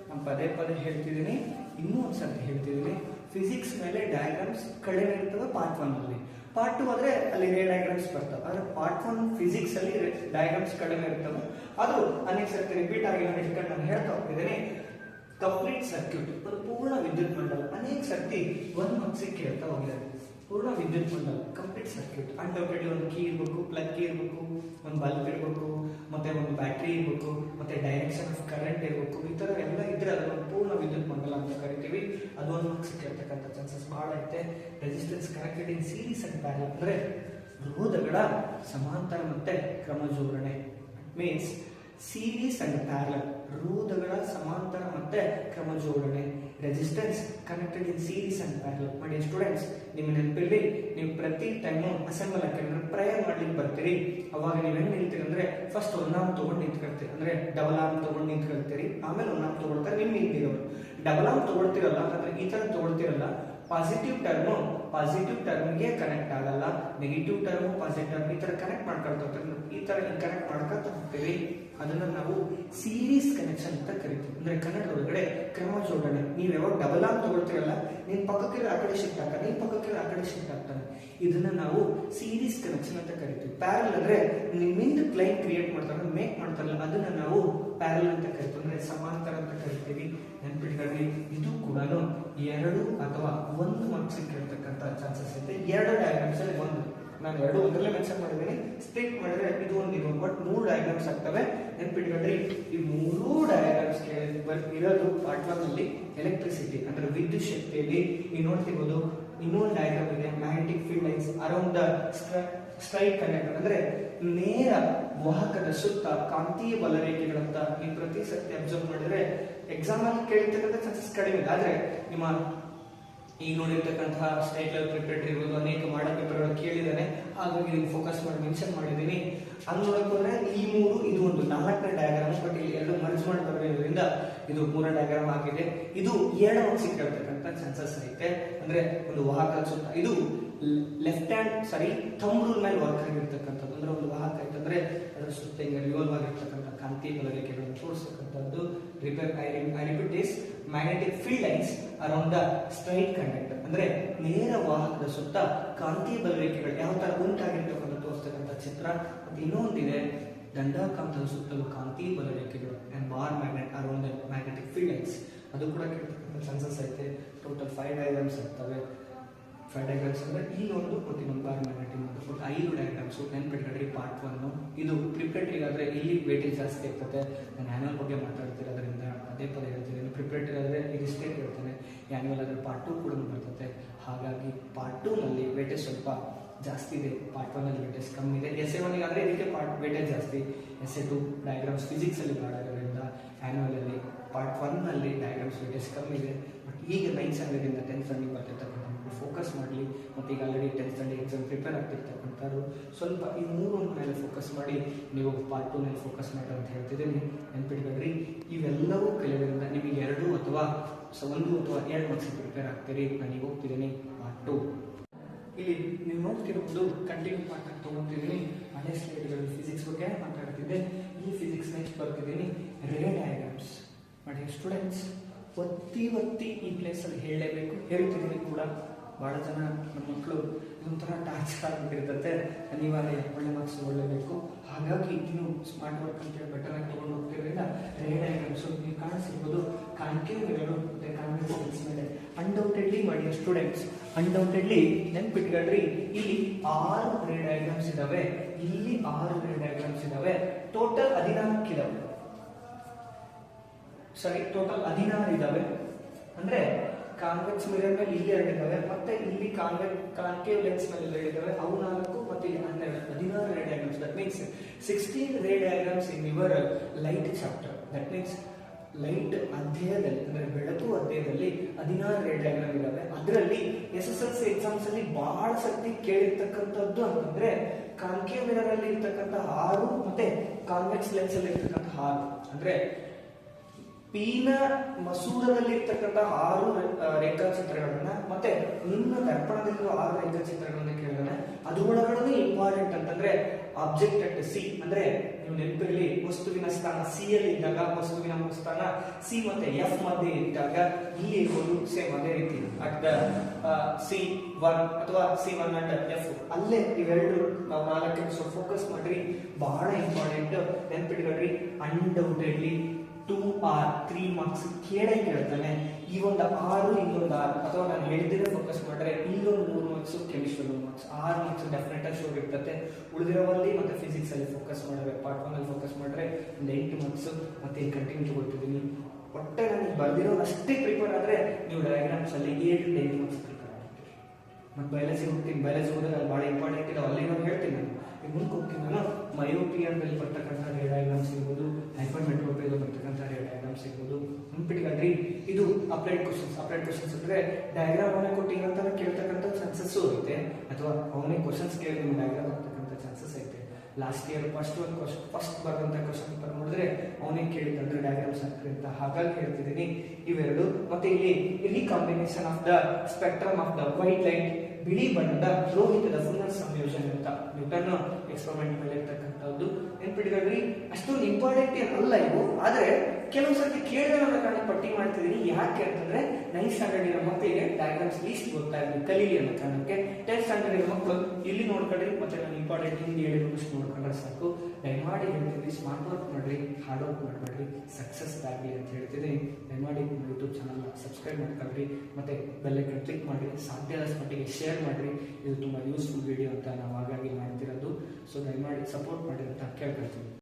ನಾನು ಪದೇ ಪದೇ ಹೇಳ್ತಿದ್ದೀನಿ. ಇನ್ನೂ ಒಂದ್ಸತಿ ಹೇಳ್ತಿದ್ದೀನಿ. ಫಿಸಿಕ್ಸ್ ಮೇಲೆ ಡಯಾಗ್ರಾಮ್ಸ್ ಕಡಿಮೆ ಇರ್ತದೆ ಪಾರ್ಟ್ ಒನ್ ಅಲ್ಲಿ. ಪಾರ್ಟ್ ಟು ಆದ್ರೆ ಅಲ್ಲಿ ರೇ ಡಯಾಗ್ರಾಮ್ಸ್ ಬರ್ತವೆ. ಆದರೆ ಪಾರ್ಟ್ ಒನ್ ಫಿಸಿಕ್ಸ್ ಅಲ್ಲಿ ಡಯಾಗ್ರಾಮ್ಸ್ ಕಡಿಮೆ ಇರ್ತವೆ. ಅದು ಅನೇಕ ಸರ್ತಿ ರಿಪೀಟ್ ಆಗಿ ನಾನು ಇಟ್ಕೊಂಡು ನಾನು ಹೇಳ್ತಾ ಹೋಗ್ತಿದ್ದೀನಿ. ಕಂಪ್ಲೀಟ್ ಸರ್ಕ್ಯೂಟ್ ಒಂದು ಪೂರ್ಣ ವಿದ್ಯುತ್ ಮಂಡಲ, ಅನೇಕ ಶಕ್ತಿ ಒಂದು ಮಕ್ಸಿಗೆ ಕೇಳ್ತಾ ಹೋಗಿದ್ದಾರೆ ಪೂರ್ಣ ವಿದ್ಯುತ್ ಮಂಡಲ ಕಂಪ್ಲೀಟ್ ಸರ್ಕ್ಯೂಟ್ ಅನ್ಡೌಟೆಡ್ಲಿ ಒಂದು ಕೀ ಇರಬೇಕು ಪ್ಲಗ್ ಇರಬೇಕು, ಒಂದು ಬಲ್ಬ್ ಇರಬೇಕು, ಮತ್ತೆ ಒಂದು ಬ್ಯಾಟ್ರಿ ಇರಬೇಕು, ಮತ್ತೆ ಡೈರೆಕ್ಷನ್ ಆಫ್ ಕರೆಂಟ್ ಇರಬೇಕು. ಈ ಥರ ಎಲ್ಲ ಇದ್ರೆ ಅದನ್ನು ಪೂರ್ಣ ವಿದ್ಯುತ್ ಮಂಡಲ ಅಂತ ಕರಿತೀವಿ. ಅದು ಒಂದು ಮಾರ್ಕ್ಸ್ ಕೇಳ್ತಕ್ಕಂಥ ಚಾನ್ಸಸ್ ಬಹಳ ಐತೆ. Resistance connected in series and parallel ಅಂದ್ರೆ ರೋಧಗಳ ಸಮಾಂತರ ಮತ್ತೆ ಕ್ರಮಜೋಡಣೆ. ಮೀನ್ಸ್ ಸೀರೀಸ್ ಅಂಡ್ ಪ್ಯಾರಲ್ ರೋಧಗಳ ಸಮಾಂತರ ಮತ್ತೆ ಕ್ರಮ ಜೋಡಣೆ resistance connected in series and parallel ಮಾಡಿ ಸ್ಟೂಡೆಂಟ್ಸ್ ನಿಮ್ಮ ನೆನಪಿರ್ಲಿ, ನೀವು ಪ್ರತಿ ಟೈಮು ಅಸೆಂಬಲ್ ಹಾಕಿದ್ರೆ ಪ್ರೇಯರ್ ಮಾಡ್ಲಿಕ್ಕೆ ಬರ್ತೀರಿ. ಅವಾಗ ನೀವು ಹೆಂಗೆ ನಿಲ್ತೀರಿ ಅಂದ್ರೆ ಫಸ್ಟ್ ಒಂದು ನಾಮ್ ತಗೊಂಡು ನಿಂತ್ಕೊಳ್ತೀರಿ. ಅಂದ್ರೆ ಡಬಲ್ ಆರ್ಮ್ ತಗೊಂಡು ನಿಂತ್ಕೊಳ್ತೀರಿ. ಆಮೇಲೆ ಒಂದು ನಾಮ್ ತಗೊಳ್ತಾರೆ ನಿಮ್ ನಿಂತಿರೋರು ಡಬಲ್ ಆರ್ಮ್ ತಗೊಳ್ತಿರಲ್ಲ ಅಂದ್ರೆ ಈ ತರ ತಗೊಳ್ತಿರಲ್ಲ ಪಾಸಿಟಿವ್ ಟರ್ಮು ಪಾಸಿಟಿವ್ ಟರ್ಮ್ಗೆ ಕನೆಕ್ಟ್ ಆಗಲ್ಲ. ನೆಗೆಟಿವ್ ಟರ್ಮು ಪಾಸಿಟಿವ್ ಟರ್ಮ್ ಈ ತರ ಕನೆಕ್ಟ್ ಮಾಡ್ಕೊಳ್ತಾ ಈ ತರ ಕನೆಕ್ಟ್ ಮಾಡ್ಕೊತಾ ಹೋಗ್ತೀವಿ ಅದನ್ನ ನಾವು ಸೀರೀಸ್ ಕನೆಕ್ಷನ್ ಅಂತ ಕರಿತೀವಿ. ಅಂದ್ರೆ ಕನ್ನಡ ಒಳಗಡೆ ಕ್ರಮ ಜೋಡಣೆ ನೀವು ಯಾವಾಗ ಡಬಲ್ ಆಗಿ ತಗೊಳ್ತೀರಲ್ಲ ನಿಮ್ಮ ಪಕ್ಕಕ್ಕೆ ಆ ಕಡೆ ಶಿಫ್ಟ್ ಆಗ್ತಾರೆ ನಿಮ್ಮ ಪಕ್ಕಕ್ಕೆ ಆ ಕಡೆ ಶಿಫ್ಟ್ ಆಗ್ತಾನೆ ಇದನ್ನ ನಾವು ಸೀರೀಸ್ ಕನೆಕ್ಷನ್ ಅಂತ ಕರಿತೀವಿ. ಪ್ಯಾರಲ್ ಅಂದ್ರೆ ನಿಮ್ಮಿಂದ ಕ್ಲೈನ್ ಕ್ರಿಯೇಟ್ ಮಾಡ್ತಾರೆ ಮೇಕ್ ಮಾಡ್ತಾರಲ್ಲ ಅದನ್ನ ನಾವು ಪ್ಯಾರಲ್ ಅಂತ ಕರಿತೀವಿ. ಅಂದ್ರೆ ಸಮಾಂತರ ಅಂತ ಕರಿತೀವಿ. ನೆನಪಿಟ್ಕೊಳ್ಳಿ, ಇದು ಕೂಡ ಎರಡು ಅಥವಾ ಒಂದು ಮಾರ್ಕ್ಸ್ ಇರ್ತಕ್ಕಂಥ ಚಾನ್ಸಸ್ ಇದೆ. ಎರಡು ಡಯಾಗ್ರಾಮ್ಸ್ ಒಂದು. ನಾನು ಎರಡು ಒಂದರಲ್ಲೇ ಮೆನ್ಷನ್ ಮಾಡಿದ್ದೀನಿ. ಸ್ಪ್ಲಿಟ್ ಮಾಡಿದ್ರೆ ಇದು ಒಂದು ಬಟ್ ಮೂರು ಡಯಾಗ್ರಾಮ್ಸ್ ಆಗ್ತವೆ. ನೆನ್ಪಿಟ್ಕೊಂಡ್ರಿ ಈ ಮೂರೂ ಡಯಾಗ್ರಾಮ್ಸ್ ಇರೋದು ಪಾರ್ಟ್ ಒನ್ ಅಲ್ಲಿ ಎಲೆಕ್ಟ್ರಿಸಿಟಿ ಅಂದ್ರೆ ವಿದ್ಯುತ್ ಶಕ್ತಿಯಲ್ಲಿ. ನೀವು ನೋಡ್ತಿರ್ಬೋದು ಇನ್ನೊಂದು ಡಯಾಗ್ರಾಮ್ ಇದೆ magnetic field lines around the straight connect ಅಂದ್ರೆ ನೇರ ವಾಹಕದ ಸುತ್ತ ಕಾಂತೀಯ ಬಲರೇಖೆಗಳಂತ ನೀವು ಪ್ರತಿ ಸತ್ಯ ಅಬ್ಸರ್ವ್ ಮಾಡಿದ್ರೆ ಎಕ್ಸಾಮ್ ಅಲ್ಲಿ ಕೇಳಿರ್ತಕ್ಕಂಥ ಚಾನ್ಸಸ್ ಕಡಿಮೆ ಇಲ್ಲ ಆದ್ರೆ ನಿಮ್ಮ ಈಗ ನೋಡಿರ್ತಕ್ಕಂತಹ ಸ್ಟೇಟ್ ಲೆವೆಲ್ ಪ್ರಿಪೇರ್ ಇರ್ಬೋದು, ಅನೇಕ ಮಾಡಲ್ ಪೇಪರ್ಗಳು ಕೇಳಿದ್ದಾನೆ. ಹಾಗಾಗಿ ಫೋಕಸ್ ಮಾಡಿ ಮೆನ್ಷನ್ ಮಾಡಿದ್ದೀನಿ. ಅಲ್ಲಿ ನೋಡಕ್ ಹೋದ್ರೆ ಈ ಮೂರು ಇದು ಒಂದು ನಾಲ್ಕನೇ ಡಯಾಗ್ರಾಮ್ ಬಟ್ ಇಲ್ಲಿ ಎರಡು ಮರ್ಜ್ ಮಾಡಿ ಬರೋದ್ರಿಂದ ಇದು ಮೂರನೇ ಡಯಾಗ್ರಾಮ್ ಆಗಿದೆ. ಇದು ಎರಡು ಸಿಕ್ಕಿರತಕ್ಕಂಥ ಚಾನ್ಸಸ್ ಐತೆ. ಅಂದ್ರೆ ಒಂದು ವಾಹಕ ಸುತ್ತ ಇದು left hand sorry thumb rule ಮೇಲೆ ವರ್ಕ್ ಆಗಿರ್ತಕ್ಕಂಥದ್ದು. ಅಂದ್ರೆ ಒಂದು ವಾಹಕ ಐತಂದ್ರೆ ಅದರ ಸುತ್ತ ಹಿಂಗೆ ರಿವಾಲ್ವ್ ಆಗಿರ್ತಕ್ಕಂಥ ಕಾಂತಿ ಬಲರೇಖೆಗಳನ್ನು ತೋರಿಸ್ತಕ್ಕಂಥದ್ದು. Repair I is magnetic field lines around the straight conductor ಅಂದ್ರೆ ನೇರ ವಾಹಕದ ಸುತ್ತ ಕಾಂತಿ ಬಲರೇಖೆಗಳು ಯಾವ ತರ ಉಂಟಾಗಿರ್ತಕ್ಕಂಥ ಚಿತ್ರ, ಮತ್ತೆ ಇನ್ನೊಂದಿದೆ, ದಂಡಾಕಾಂತದ ಸುತ್ತಲೂ ಕಾಂತಿ ಬಲರೇಖೆಗಳು and bar magnet around magnetic fields ಅದು ಕೂಡ ಕೇಳ್ತಕ್ಕಂಥ ಚಾನ್ಸಸ್ ಐತೆ. ಟೋಟಲ್ ಫೈವ್ ಐಟಮ್ಸ್ ಇರ್ತವೆ. ಫೈವ್ ಡೈಗ್ರಾಮ್ಸ್ ಅಂದರೆ ಈ ಒಂದು ಮತ್ತು ಇನ್ನೊಂದು ಬಾರ್ ಮ್ಯಾಗ್ನೆಟಿಕ್ ಮತ್ತು ಒಟ್ಟು ಐದು ಡೈಗ್ರಾಮ್ಸು ಪಾರ್ಟ್ ಒನ್ನು ಇದು ಪ್ರಿಪ್ರೇಟರಿ ಆದರೆ ಇಲ್ಲಿ ವೇಟಿಂಗ್ ಜಾಸ್ತಿ ಇರ್ತದೆ. ನಾನು ಆ್ಯನುವಲ್ ಬಗ್ಗೆ ಮಾತಾಡ್ತಿರೋದ್ರಿಂದ ಅದೇ ಪದ ಹೇಳ್ತೀನಿ. ಪ್ರಿಪ್ರೇಟರಿ ಆದರೆ ಸ್ಟೇಟ್ ಇರ್ತಾನೆ ಆ್ಯನುವಲ್ ಆದರೆ ಪಾರ್ಟ್ ಟು ಕೂಡ ಬರ್ತದೆ. ಹಾಗಾಗಿ ಪಾರ್ಟ್ ಟೂನಲ್ಲಿ ವೇಟೇಜ್ ಸ್ವಲ್ಪ ಜಾಸ್ತಿ ಇದೆ ಪಾರ್ಟ್ ಒನ್ ಅಲ್ಲಿ ವೇಟೇಜ್ ಕಮ್ಮಿ ಇದೆ. ಎಸ್ ಎ ಒನ್ಗೆ ಆದರೆ ಇದಕ್ಕೆ ಪಾರ್ಟ್ ವೇಟೇಜ್ ಜಾಸ್ತಿ. S A two diagrams physics ಅಲ್ಲಿ ಭಾಳ ಇರೋದ್ರಿಂದ ಅಲ್ಲಿ ಪಾರ್ಟ್ ಒನ್ನಲ್ಲಿ ಡಯಾಗ್ರಾಮ್ಸ್ ವೇಟೇಜ್ ಕಮ್ಮಿ ಇದೆ. ಬಟ್ ಈಗ ನೈನ್ ಸ್ಟ್ಯಾಂಡರ್ಡಿಂದ ಟೆಂತ್ ಸ್ಟ್ಯಾಂಡಿಗೆ ಬರ್ತಿರ್ತಕ್ಕಂಥ ಮಕ್ಕಳು ಫೋಕಸ್ ಮಾಡಲಿ. ಮತ್ತು ಈಗ already tenth standard exam prepare ಆಗ್ತಿರ್ತಕ್ಕಂಥವ್ರು ಸ್ವಲ್ಪ ಈ ಮೂರು ಮೇಲೆ ಫೋಕಸ್ ಮಾಡಿ. ನೀವು ಪಾರ್ಟ್ ಟು ಮೇಲೆ ಫೋಕಸ್ ಮಾಡಿ ಅಂತ ಹೇಳ್ತಿದ್ದೀನಿ. ನೆನ್ಪಿಟ್ಕೊಳ್ರಿ ಇವೆಲ್ಲವೂ ಕಲಿಯೋದ್ರಿಂದ ನಿಮಗೆ ಎರಡು ಅಥವಾ ಒಂದು ಅಥವಾ ಎರಡು ಮಾರ್ಕ್ಸ್ ಪ್ರಿಪೇರ್ ಆಗ್ತೀರಿ ನಾನು ಈಗ ಹೋಗ್ತಿದ್ದೀನಿ ಪಾರ್ಟ್ ಟು ಇಲ್ಲಿ ನೀವು ನೋಡ್ತಿರೋದು ಕಂಟಿನ್ಯೂ ಪಾಠ ತೊಗೊಂತಿದ್ದೀನಿ. ಹಳೆ ಸ್ಲೈಡ್ಗಳು ಫಿಸಿಕ್ಸ್ ಬಗ್ಗೆ ಮಾತಾಡ್ತಿದ್ದೆ. ಈ ಫಿಸಿಕ್ಸ್ ನೆಕ್ಸ್ಟ್ ಬರ್ತಿದ್ದೀನಿ ರೇ ಡಯಾಗ್ರಾಮ್ಸ್ ಮಾಡಿ ಸ್ಟೂಡೆಂಟ್ಸ್ ಒತ್ತಿ ಒತ್ತಿ ಈ ಪ್ಲೇಸಲ್ಲಿ ಹೇಳಲೇಬೇಕು. ಹೇಳ್ತಿದ್ದೀನಿ ಕೂಡ. ಭಾಳ ಜನ ನಮ್ಮ ಮಕ್ಕಳು ಇದೊಂಥರ ಟಾರ್ಚರ್ ಆಗಿಬಿಟ್ಟಿರ್ತತೆ ಅನಿವಾರ್ಯ, ಒಳ್ಳೆ ಮಾರ್ಕ್ಸ್ ಒಳ್ಳೇಬೇಕು ಹಾಗಾಗಿ ಇನ್ನು ಸ್ಮಾರ್ಟ್ ವರ್ಕ್ ಅಂತೇಳಿ ಬೆಟರ್ ಆಗಿ ತೊಗೊಂಡು ಹೋಗ್ತಿರೋದ್ರಿಂದ ರೇಡ್ ಡಯಾಗ್ರಾಮ್ಸು ನೀವು ಕಾಣಿಸಿರ್ಬೋದು. ಕಾಣ್ಕೇವಿರಲು ಮತ್ತು ಕಾನ್ಫಿಡೆನ್ಸ್ ಮೇಲೆ ಅನ್ಡೌಟೆಡ್ಲಿ ಮಾಡಿ ಸ್ಟೂಡೆಂಟ್ಸ್ ಅನ್ಡೌಟೆಡ್ಲಿ ನೆನ್ಪಿಟ್ಕೊಳ್ರಿ ಇಲ್ಲಿ ಆರು ರೇಡ್ ಐಟಮ್ಸ್ ಇದ್ದಾವೆ ಇಲ್ಲಿ ಆರು ರೇಡ್ ಡಯಾಗ್ರಾಮ್ಸ್ ಇದ್ದಾವೆ ಟೋಟಲ್ ಹದಿನಾಲ್ಕು ಇದಾವೆ ಸರಿ ಟೋಟಲ್ ಹದಿನಾರು ಇದ್ದಾವೆ ಅಂದ್ರೆ ಕಾನ್ವೆಕ್ಸ್ ಮಿರರ್ ಮೇಲೆ ಇಲ್ಲಿ ಎರಡು ಇದಾವೆ ಮತ್ತೆ ಇಲ್ಲಿ ಕಾನ್ವೆಕ್ ಕಾನ್ಕೇವ್ ಲೆನ್ಸ್ ಮೇಲೆ ಎರಡಿದ್ದಾವೆ ಅವು ನಾಲ್ಕು ಮತ್ತೆ ಇಲ್ಲಿ ಹನ್ನೆರಡು, ಹದಿನಾರು ray diagrams that means sixteen ray diagrams in your light chapter that means light ಅಧ್ಯಾಯದಲ್ಲಿ, ಅಂದರೆ ಬೆಳಕು ಅಧ್ಯಾಯದಲ್ಲಿ ಹದಿನಾರು ರೇ ಡಯಾಗ್ರಾಮ್ ಇದ್ದಾವೆ. ಅದರಲ್ಲಿ S S L C exams ಅಲ್ಲಿ ಬಹಳ ಸರ್ತಿ ಕೇಳಿರ್ತಕ್ಕಂಥದ್ದು ಅಂತಂದ್ರೆ ಕಾನ್ಕೇವ್ ಮಿರರ್ ಅಲ್ಲಿ ಇರ್ತಕ್ಕಂಥ ಆರು ಮತ್ತೆ ಕಾನ್ವೆಕ್ಸ್ ಲೆನ್ಸ್ ಅಲ್ಲಿ ಇರ್ತಕ್ಕಂಥ ಆರು. ಅಂದ್ರೆ ಪೀನ ಮಸೂರದಲ್ಲಿ ಇರ್ತಕ್ಕಂಥ ಆರು ರೇಖಾ ರೇಖಾಚಿತ್ರಗಳನ್ನ ಮತ್ತೆ ನಿಮ್ಮ ದರ್ಪಣದಲ್ಲಿರುವ ಆರು ರೇಖಾಚಿತ್ರಗಳನ್ನ ಕೇಳಿದಾನೆ. ಒಳಗಡೆ ಇಂಪಾರ್ಟೆಂಟ್ ಅಂತಂದ್ರೆ ಆಬ್ಜೆಕ್ಟ್ ಅಟ್ ಸಿ ಅಂದ್ರೆ ನೀವು ನೆನಪಿರಲಿ, ವಸ್ತುವಿನ ಸ್ಥಾನ ಸಿ ಅಲ್ಲಿ ಇದ್ದಾಗ, ವಸ್ತುವಿನ ಸ್ಥಾನ ಸಿ ಮತ್ತೆ ಎಫ್ ಮಧ್ಯೆ ಇದ್ದಾಗ ಇಲ್ಲಿ ಇರ್ಬೋದು ಸೇಮ್ ಅದೇ ರೀತಿ. ಅಟ್ ದ ಸಿ ಒನ್ ಅಥವಾ ಸಿ ಒನ್ ಅಂಡ್ ಎಫ್ ಅಲ್ಲೇ ಇವೆರಡು ನಾವು ನಾಲ್ಕಕ್ಕೆ ಸ್ವಲ್ಪ ಫೋಕಸ್ ಮಾಡ್ರಿ. ಬಹಳ important ನೆನ್ಪಿಟ್ಕೊಳ್ರಿ undoubtedly two or three marks ಕೇಳೇ ಕೇಳ್ತಾನೆ ಈ ಒಂದು ಆರು ಇನ್ನೊಂದು ಆರು, ಅಥವಾ ನಾನು ಹೇಳಿದ್ರೆ ಫೋಕಸ್ ಮಾಡ್ರೆ ಇನ್ನೊಂದು ಮೂರು ಮಾರ್ಕ್ಸ್ ಕೆಮಿಸ್ಟ್ರಿ ಒಂದು ಮಾರ್ಕ್ಸ್ ಆರು ಮಾರ್ಕ್ಸ್ ಡೆಫಿನೆಟ್ ಆಗಿ ಶೋರ್ ಇರ್ತದೆ. ಉಳಿದಿರೋವಲ್ಲಿ ಮತ್ತೆ ಫಿಸಿಕ್ಸ್ ಅಲ್ಲಿ ಫೋಕಸ್ ಮಾಡಿದ್ರೆ ಪಾರ್ಟ್ ಒನ್ ಅಲ್ಲಿ ಫೋಕಸ್ ಮಾಡ್ರೆ ಒಂದು ಎಂಟು ಮಾರ್ಕ್ಸ್ ಮತ್ತೆ ಕಂಟಿನ್ಯೂ ತಗೊಳ್ತಿದ್ದೀನಿ. ಒಟ್ಟೆ ನನಗೆ ಬರ್ದಿರೋ ಅಷ್ಟೇ ಪ್ರಿಪೇರ್ ಆದ್ರೆ, ನೀವು ಡಯಾಗ್ರಾಮ್ಸ್ ಅಲ್ಲಿ ಟು ಎಂಟು ಮಾರ್ಕ್ಸ್ ಮತ್ತೆ ಬಯಾಲಜಿ ಹೋಗ್ತೀನಿ ಬಯಾಲಜಿ ಹೋದಾಗ ಅಲ್ಲಿ ಭಾಳ ಇಂಪಾರ್ಟೆಂಟ್ ಇದೆ ಅಲ್ಲಿ ನಾನು ಹೇಳ್ತೀನಿ ನಾನು. ಈಗ ಮುಂದೆ ಹೋಗ್ತೀನಿ ನಾನು. ಮಯೋಪಿಯನ್ ಮೇಲೆ ಬರ್ತಕ್ಕಂಥ ರೇ ಸಿಗ್ಬೋದು ಹೈಪರ್ ಮೆಟ್ರೋಪಿಯಲ್ಲಿ ಬರ್ತಕ್ಕಂಥ ರೇ ಸಿಗ್ಬೋದು ಇರ್ಬೋದು. ನೆನ್ಪಿಟ್ಕೊಳ್ರಿ ಇದು ಅಪ್ಲೈಡ್ ಕ್ವಶನ್ಸ್ ಅಪ್ಲೈಡ್ ಕ್ವಶನ್ಸ್ ಅಂದರೆ ಡಯಾಗ್ರಾಮ್ ಅವನೇ ಕೊಟ್ಟಿಲ್ಲ ಅಂತ ಕೇಳ್ತಕ್ಕಂಥ ಚಾನ್ಸಸ್ಸು ಇರುತ್ತೆ. ಅಥವಾ ಅವನೇ ಕ್ವಶನ್ಸ್ ಕೇಳಿ ಡಯಾಗ್ರಾಮ್ ಬರ್ತಕ್ಕಂಥ ಚಾನ್ಸಸ್ ಐತೆ ಲಾಸ್ಟ್ ಇಯರ್ ಫಸ್ಟ್ ಒಂದು ಕ್ವಶನ್ ಫಸ್ಟ್ ಬರುವಂಥ ಕ್ವಶನ್ ಪೇಪರ್ ನೋಡಿದ್ರೆ ಅವನೇ ಕೇಳಿದಂದ್ರೆ ಡಯಾಗ್ರಾಮ್ ಅಂತ ಹಾಗಾಗಿ ಹೇಳ್ತಿದ್ದೀನಿ. ಇವೆರಡು. ಮತ್ತೆ ಇಲ್ಲಿ ಇಲ್ಲಿ combination of the spectrum of the white light ಬಿಳಿ ಬಣ್ಣದ ರೋಹಿತದ ಪುನರ್ ಸಂಯೋಜನೆ ನ್ಯೂಟನ್ ಎಕ್ಸ್ಪರಿಮೆಂಟ್ ಮೇಲೆ ಇರ್ತಕ್ಕಂಥದ್ದು. ನೆನ್ಪಿಟ್ಕೊಳ್ರಿ ಅಷ್ಟೊಂದು ಇಂಪಾರ್ಟೆಂಟ್ ಅಲ್ಲ ಇವು ಆದ್ರೆ ಕೆಲವು ಸರ್ತಿ ಕೇಳಿದ ಕಾರಣ ಪಟ್ಟಿ ಮಾಡ್ತಿದ್ದೀನಿ. ಯಾಕೆ ಅಂತಂದ್ರೆ ನೈನ್ ಸ್ಟ್ಯಾಂಡರ್ಡ್ ಇರೋ ಮಕ್ಕಳಿಗೆ ಡಯಾಗ್ರಾಮ್ಸ್ ಲೀಸ್ಟ್ ಗೊತ್ತಾಗಲಿ ಕಲೀಲಿ ಅನ್ನೋ ಕಾರಣಕ್ಕೆ ಟೆಂತ್ ಸ್ಟ್ಯಾಂಡರ್ಡ್ ಇರೋ ಮಕ್ಕಳು ಇಲ್ಲಿ ನೋಡ್ಕೊಂಡ್ರಿ ಮತ್ತೆ ನಾನು ಇಂಪಾರ್ಟೆಂಟ್ ಹಿಂದಿ ಹೇಳಿರೋಷ್ಟು ನೋಡ್ಕೊಂಡ್ರೆ ಸಾಕು. ದಯಮಾಡಿ ಹೇಳ್ತೀನಿ ಸ್ಮಾರ್ಟ್ ವರ್ಕ್ ಮಾಡ್ರಿ ಹಾರ್ಡ್ ವರ್ಕ್ ಮಾಡಬೇಡ್ರಿ ಸಕ್ಸಸ್ ಆಗಲಿ ಅಂತ ಹೇಳ್ತೀನಿ ದಯಮಾಡಿ ಯೂಟ್ಯೂಬ್ ಚಾನಲ್ ಸಬ್ಸ್ಕ್ರೈಬ್ ಮಾಡ್ಕೊಳ್ರಿ, ಮತ್ತೆ ಬೆಲ್ಲೈಕನ್ ಕ್ಲಿಕ್ ಮಾಡಿ ಸಾಧ್ಯ ಮಟ್ಟಿಗೆ ಶೇರ್ ಮಾಡಿರಿ. ಇದು ತುಂಬಾ ಯೂಸ್ಫುಲ್ ವಿಡಿಯೋ ಅಂತ ನಾವು ಹಾಗಾಗಿ ಮಾಡ್ತಿರೋದು ಸೊ ದಯಮಾಡಿ ಸಪೋರ್ಟ್ ಮಾಡಿ ಅಂತ ಕೇಳ್ಕೊಳ್ತೀನಿ.